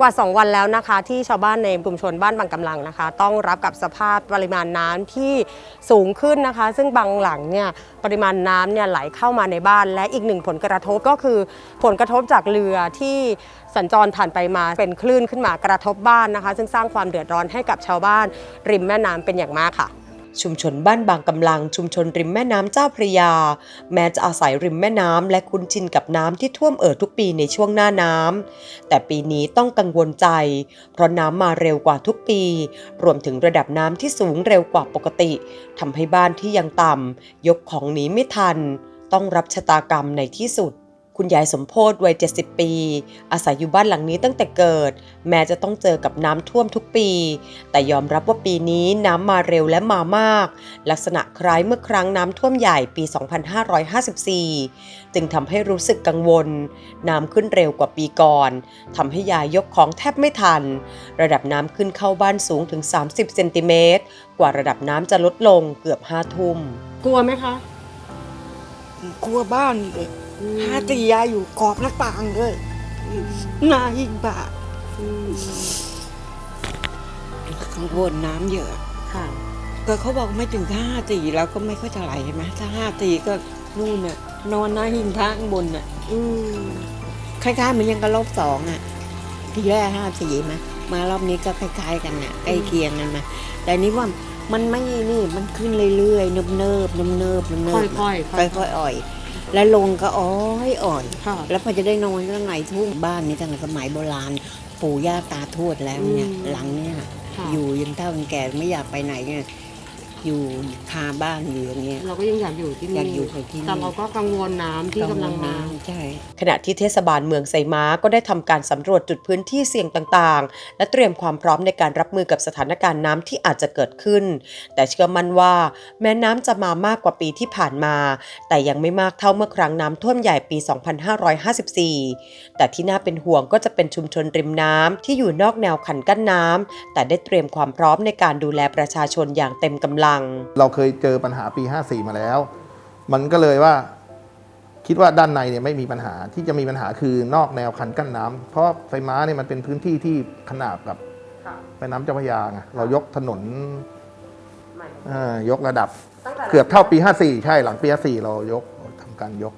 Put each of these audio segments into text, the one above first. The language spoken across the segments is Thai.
กว่า 2 วันแล้วนะคะ ที่ชาวบ้านในชุมชนบ้านบางกำลังนะคะ ต้องรับกับสภาพปริมาณน้ำที่สูงขึ้นนะคะ ซึ่งบางหลังเนี่ยปริมาณน้ำเนี่ยไหลเข้ามาในบ้าน และอีกหนึ่งผลกระทบก็คือ ผลกระทบจากเรือที่สัญจรผ่านไปมาเป็นคลื่นขึ้นมากระทบบ้านนะคะ ซึ่งสร้างความเดือดร้อนให้กับชาวบ้านริมแม่น้ำเป็นอย่างมากค่ะ ชุมชนบ้านบางกำลัง ชุมชนริมแม่น้ำเจ้าพระยา แม้จะอาศัยริมแม่น้ำและคุ้นชินกับน้ำที่ท่วมเอ่อทุกปีในช่วงหน้าน้ำแต่ปีนี้ต้องกังวลใจ เพราะน้ำมาเร็วกว่าทุกปี รวมถึงระดับน้ำที่สูงเร็วกว่าปกติทำให้บ้านที่ยังต่ำยกของหนีไม่ทัน ต้องรับชะตากรรมในที่สุด คุณยายสมโพธวัย 70 ปี อาศัยอยู่บ้านหลังนี้ตั้งแต่เกิด แม้จะต้องเจอกับน้ำท่วมทุกปี แต่ยอมรับว่าปีนี้น้ำมาเร็วและมามาก ลักษณะคล้ายเมื่อครั้งน้ำท่วมใหญ่ปี 2554 จึงทำให้รู้สึกกังวล น้ำขึ้นเร็วกว่าปีก่อนทำให้ยายยกของแทบไม่ทัน ระดับน้ำขึ้นเข้าบ้านสูงถึง 30 เซนติเมตร กว่าระดับน้ำจะลดลงเกือบ5ทุ่ม กลัวไหมคะ กลัวบ้านเลย หาตียายอยู่ขอบหน้าต่างเลยหน้าหิ้งบาข้างบนน้ำเยอะค่ะก็เขาบอกไม่ถึงห้าตีแล้วก็ไม่ค่อยจะไหลใช่ไหมถ้าห้าตีก็นู่นน่ะ นอนหน้าหิ้งทางข้างบนน่ะ อืมคล้ายๆเหมันยังกับรอบสองอะ ที่แรกห้าตีมามารอบนี้ก็คล้ายๆกันน่ะใกล้เคียงกันมาแต่นี้ว่ามันไม่นี่มันขึ้นเรื่อยๆเนิบๆเนิบๆเนิบๆเนิบๆเนิบๆค่อยๆค่อยๆอ่อย แล้วลงก็อ้อยอ่อยค่ะ แล้วพอจะได้นอนก็ไหนทุ่งบ้านนี้ตั้งแต่สมัยโบราณ ปู่ย่าตาทวดแล้วเนี่ยอืมหลังเนี่ยค่ะ อยู่ยันเท่ายันแก่ไม่อยากไปไหนเนี่ย อยู่คาบ้านอยู่อย่างเงี้ย เราก็ยังอยากอยู่ที่นี่อยากอยู่กับที่นี่ แต่เราก็กังวลน้ำที่กำลังมา ใช่ ขณะที่เทศบาลเมืองไซม้าก็ได้ทำการสำรวจจุดพื้นที่เสี่ยงต่างๆ และเตรียมความพร้อมในการรับมือกับสถานการณ์น้ำที่อาจจะเกิดขึ้น แต่เชื่อมั่นว่า แม้น้ำจะมามากกว่าปีที่ผ่านมา แต่ยังไม่มากเท่าเมื่อครั้งน้ำท่วมใหญ่ปี 2554 แต่ที่น่าเป็นห่วงก็จะเป็นชุมชนริมน้ำที่อยู่นอกแนวคันกั้นน้ำแต่ได้เตรียมความพร้อมในการดูแลประชาชนอย่างเต็มกำลังเราเคยเจอปัญหาปี 54 มาแล้ว มันก็เลยว่าคิดว่าด้านในเนี่ยไม่มีปัญหาที่จะมีปัญหาคือนอกแนวคันกั้นน้ำเพราะไฟม้าเนี่ยมันเป็นพื้นที่ที่ขนาบกับแม่น้ำเจ้าพระยาไงเรายกถนนเอ่อยกระดับ เกือบเท่าปี 54 ใช่หลังปี 54 เรายกทำการยก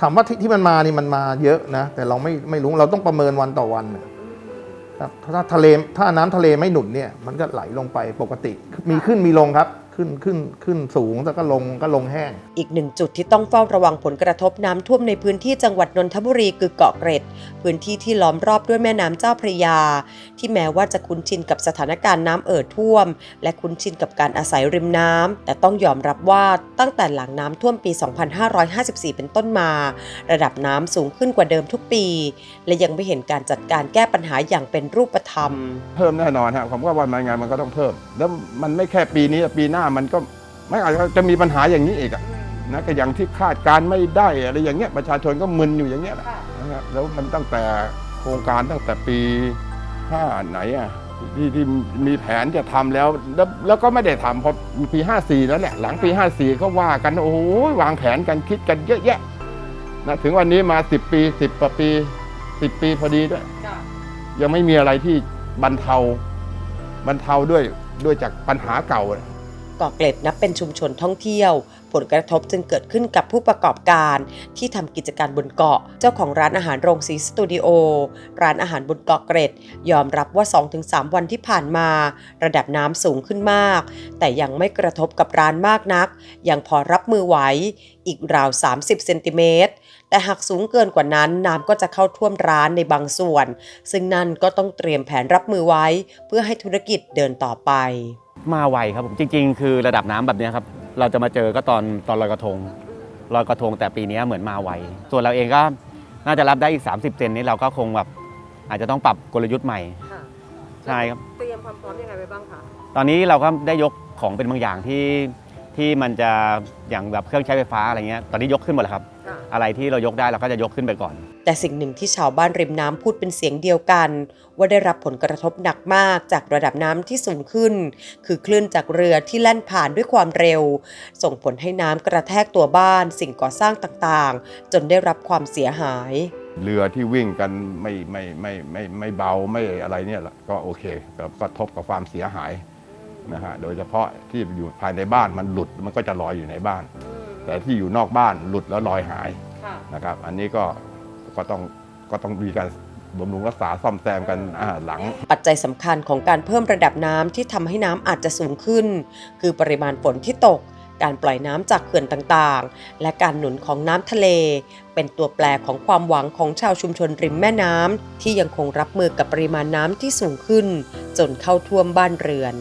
ถามว่าที่ที่มันมานี่มันมาเยอะนะ แต่เราไม่ไม่รู้เราต้องประเมินวันต่อวันน่ะครับ ถ้าทะเลถ้าน้ำทะเลไม่หนุนเนี่ยมันก็ไหลลงไปปกติ มีขึ้นมีลงครับ ขึ้นขึ้นขึ้นสูงแล้วก็ลงก็ลงแห้ง อีกหนึ่งจุดที่ต้องเฝ้าระวังผลกระทบน้ำท่วมในพื้นที่จังหวัดนนทบุรีคือเกาะเกร็ด พื้นที่ที่ล้อมรอบด้วยแม่น้ำเจ้าพระยา ที่แม้ว่าจะคุ้นชินกับสถานการณ์น้ำเอ่อท่วม และคุ้นชินกับการอาศัยริมน้ำแต่ต้องยอมรับว่าตั้งแต่หลังน้ำท่วมปี 2554 เป็นต้นมา ระดับน้ำสูงขึ้นกว่าเดิมทุกปี และยังไม่เห็นการจัดการแก้ปัญหาอย่างเป็นรูปธรรม เพิ่มแน่นอนฮะผมก็ว่ามันไงมันก็ต้องเพิ่ม แล้วมันไม่แค่ปีนี้ปีหน้ามันก็ไม่อาจจะมีปัญหาอย่างนี้อีกอะนะก็อย่างที่คาดการณ์ไม่ได้อะไรอย่างเงี้ยประชาชนก็มึนอยู่อย่างเงี้ยแหละนะครับแล้วมันตั้งแต่โครงการตั้งแต่ปีห้าไหนอะที่ที่มีแผนจะทำแล้วแล้ว แล้วก็ไม่ได้ทำพอปี 54 แล้วแหละหลังปี 54 ก็ว่ากันโอ้โหวางแผนกันคิดกันเยอะแยะนะถึงวันนี้มา 10 ปี 10กว่าปี 10 ปีพอดีด้วยยังไม่มีอะไรที่บรรเทาบรรเทาด้วยด้วยจากปัญหาเก่าเกาะเกร็ดนับเป็นชุมชนท่องเที่ยว ผลกระทบจึงเกิดขึ้นกับผู้ประกอบการที่ทำกิจการบนเกาะ เจ้าของร้านอาหารโรงสีสตูดิโอ ร้านอาหารบนเกาะเกร็ด ยอมรับว่า 2-3 วันที่ผ่านมา ระดับน้ำสูงขึ้นมาก แต่ยังไม่กระทบกับร้านมากนัก ยังพอรับมือไหว อีกราว 30 เซนติเมตร แต่หากสูงเกินกว่านั้นน้ำก็จะเข้าท่วมร้านในบางส่วน ซึ่งนั่นก็ต้องเตรียมแผนรับมือไว้ เพื่อให้ธุรกิจเดินต่อไป มาไวครับผมจริง ๆ คือระดับน้ำแบบเนี้ยครับเราจะมาเจอก็ตอนตอนลอยกระทงลอยกระทงแต่ปีเนี้ยเหมือนมาไวส่วนเราเองก็น่าจะรับได้อีก 30 เซนนี้เราก็คงแบบอาจจะต้องปรับกลยุทธ์ใหม่ใช่ครับเตรียมความพร้อมยังไงไว้บ้างคะตอนนี้เราก็ได้ยกของเป็นบางอย่างที่ที่มันจะอย่างแบบเครื่องใช้ไฟฟ้าอะไรเงี้ยตอนนี้ยกขึ้นหมดแล้วครับ อะไรที่เรายกได้เราก็จะยกขึ้นไปก่อน แต่สิ่งหนึ่งที่ชาวบ้านริมน้ำพูดเป็นเสียงเดียวกัน ว่าได้รับผลกระทบหนักมากจากระดับน้ำที่สูงขึ้น คือคลื่นจากเรือที่แล่นผ่านด้วยความเร็ว ส่งผลให้น้ำกระแทกตัวบ้าน สิ่งก่อสร้างต่างๆ จนได้รับความเสียหายเรือที่วิ่งกันไม่ไม่ไม่ไม่ไม่เบาไม่อะไรเนี่ยก็โอเคก็กระทบกับความเสียหายนะฮะโดยเฉพาะที่อยู่ภายในบ้านมันหลุดมันก็จะลอยอยู่ในบ้าน แต่ที่อยู่นอกบ้านหลุดแล้วลอยหายนะครับ อันนี้ก็ก็ต้องก็ต้องมีการบำรุงรักษาซ่อมแซมกันอ่าหลัง ปัจจัยสำคัญของการเพิ่มระดับน้ำที่ทำให้น้ำอาจจะสูงขึ้น คือปริมาณฝนที่ตก การปล่อยน้ำจากเขื่อนต่างๆ และการหนุนของน้ำทะเล เป็นตัวแปรของความหวังของชาวชุมชนริมแม่น้ำที่ยังคงรับมือกับปริมาณน้ำที่สูงขึ้น จนเข้าท่วมบ้านเรือน